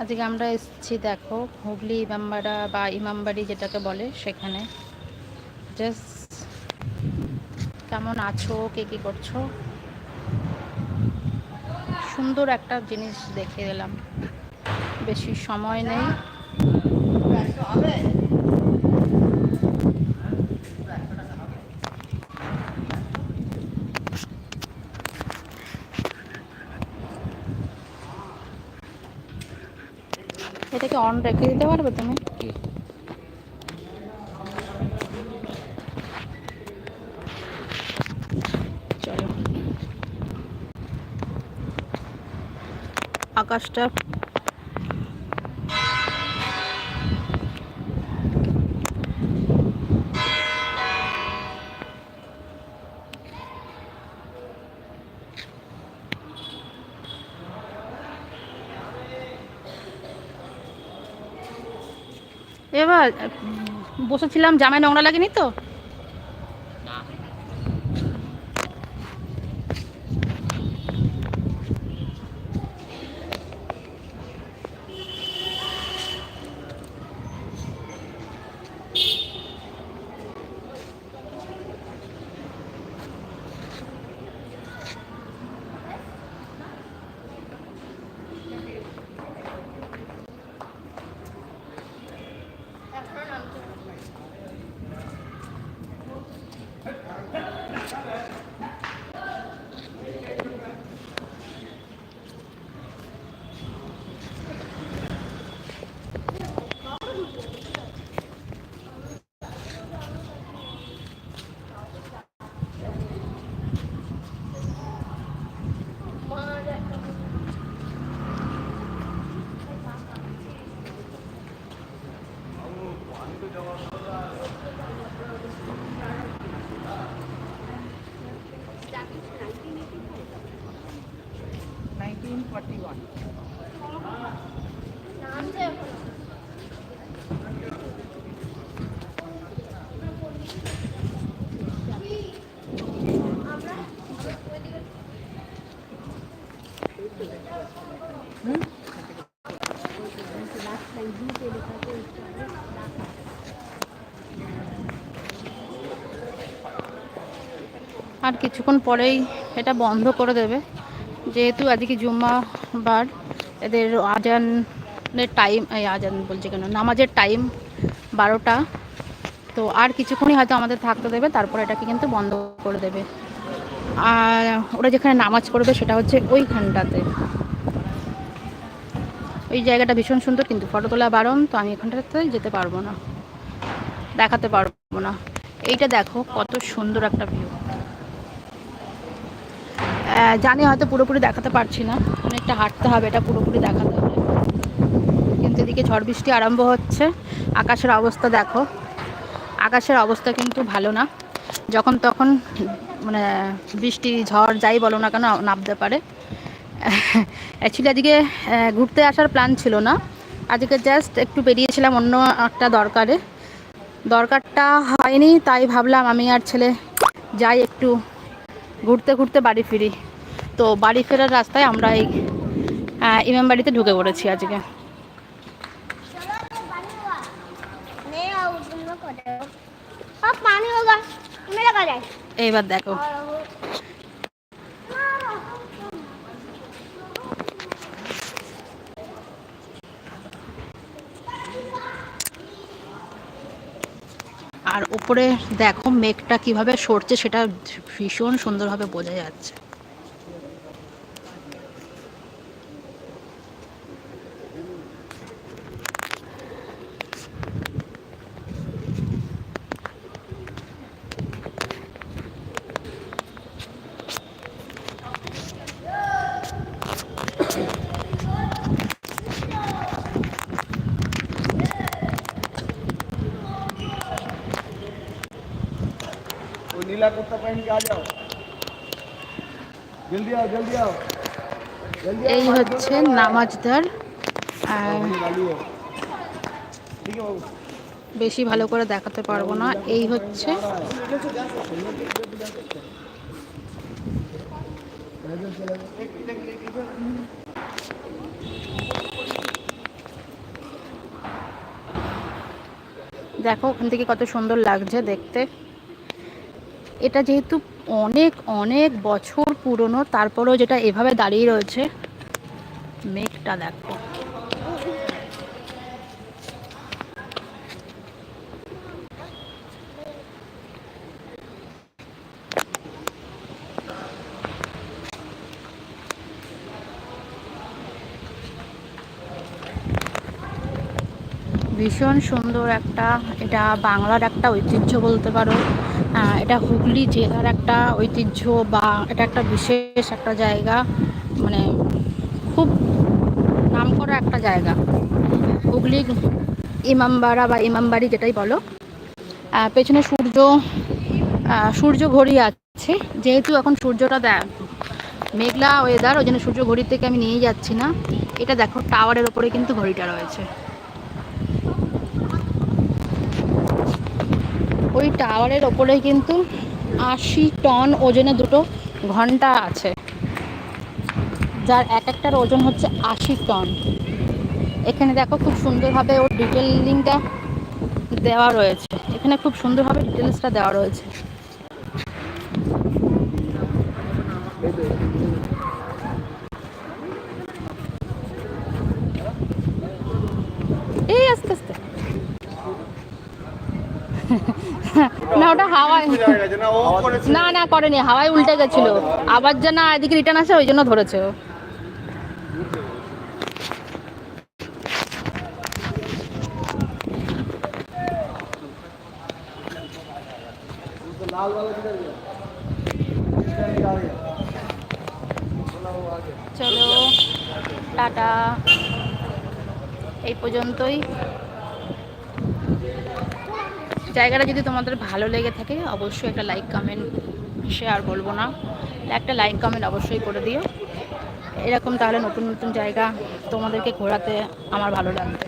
আজকে আমরা এসেছি, দেখো, হুগলি ইমামবাড়া বা ইমামবাড়ি যেটাকে বলে সেখানে। জাস্ট কেমন আছো, কে কী করছ? সুন্দর একটা জিনিস দেখে এলাম। বেশি সময় নেই। এটাকে অন রেখে দিতে পারবে তুমি? চলো। আকাশটা এবার বসেছিলাম জামায় নোংরা লাগেনি তো? আর কিছুক্ষণ পরেই এটা বন্ধ করে দেবে। যেহেতু আজকে জুম্মা বার এদের আজানের টাইম এই আজান বলছি কেন, নামাজের টাইম বারোটা। তো আর কিছুক্ষণই হয়তো আমাদের থাকতে দেবে, তারপর এটাকে কিন্তু বন্ধ করে দেবে। আর ওরা যেখানে নামাজ পড়বে সেটা হচ্ছে ওইখানটাতে। ওই জায়গাটা ভীষণ সুন্দর, কিন্তু ফটো তোলা বারণ, তো আমি এখানটাতে যেতে পারব না, দেখাতে পারব না। এইটা দেখো, কত সুন্দর একটা ভিউ জানি হয়তো পুরোপুরি দেখাতে পারছি না। অনেকটা হাঁটতে হবে, এটা পুরোপুরি দেখাতে হবে। কিন্তু এদিকে ঝড় বৃষ্টি আরম্ভ হচ্ছে। আকাশের অবস্থা দেখো। আকাশের অবস্থা কিন্তু ভালো না। যখন তখন মানে বৃষ্টি, ঝড় যাই বলো না কেন, নামতে পারে। অ্যাকচুয়ালি আজকে ঘুরতে আসার প্ল্যান ছিল না। আজকে জাস্ট একটু বেরিয়েছিলাম অন্য একটা দরকারে। দরকারটা হয়নি, তাই ভাবলাম আমি আর ছেলে যাই একটু ঘুরতে ঘুরতে বাড়ি ফিরি। তো বাড়ি ফেরার রাস্তায় আমরা এই ইমাম বাড়িতে ঢুকে পড়েছি আজকে। এইবার দেখো। আর উপরে দেখো মেঘটা কীভাবে সরছে সেটা ভীষণ সুন্দরভাবে বোঝা যাচ্ছে। पीला कुत्ता पहन के आ जाओ। जल्दी आओ जल्दी आओ। এই হচ্ছে নামাজদার বেশি ভালো করে দেখাতে পারব না। এই হচ্ছে দেখো ওখান থেকে কত সুন্দর লাগছে দেখতে। এটা যেহেতু অনেক অনেক বছর পুরনো, তারপরেও যেটা এভাবে দাঁড়িয়ে রয়েছে, মেঘটা দেখো। ভীষণ সুন্দর একটা, এটা বাংলার একটা ঐতিহ্য বলতে পারো। এটা হুগলি জেলার একটা ঐতিহ্য বা এটা একটা বিশেষ একটা জায়গা মানে খুব নামকরা একটা জায়গা। হুগলি ইমামবাড়া বা ইমামবাড়ি যেটাই বলো পেছনে সূর্য সূর্য ঘড়ি আছে। যেহেতু এখন সূর্যটা দেখ, মেঘলা ওয়েদার ওই জন্য সূর্য ঘড়ির থেকে আমি নিয়ে যাচ্ছি না। এটা দেখো টাওয়ারের ওপরে কিন্তু ঘড়িটা রয়েছে। ওই টাওয়ারের ওপরে কিন্তু আশি টন ওজনে দুটো ঘণ্টা আছে। যার এক একটার ওজন হচ্ছে আশি টন। এখানে দেখো খুব সুন্দরভাবে ওর ডিটেলিংটা দেওয়া রয়েছে। এখানে খুব সুন্দরভাবে ডিটেলসটা দেওয়া রয়েছে। না, ওটা হাওয়ায়। না না, করেনি, হাওয়ায় উল্টে গেছিল। আবার যে না এদিকে রিটার্ন আসে, ওই জন্য ধরেছে চলো, টাটা। এই পর্যন্তই। জায়গাটা যদি তোমাদের ভালো লেগে থাকে, অবশ্যই একটা লাইক কমেন্ট শেয়ার বলব না। একটা লাইক কমেন্ট অবশ্যই করে দিও। এরকম তাহলে নতুন নতুন জায়গা তোমাদেরকে ঘোরাতে আমার ভালো লাগবে।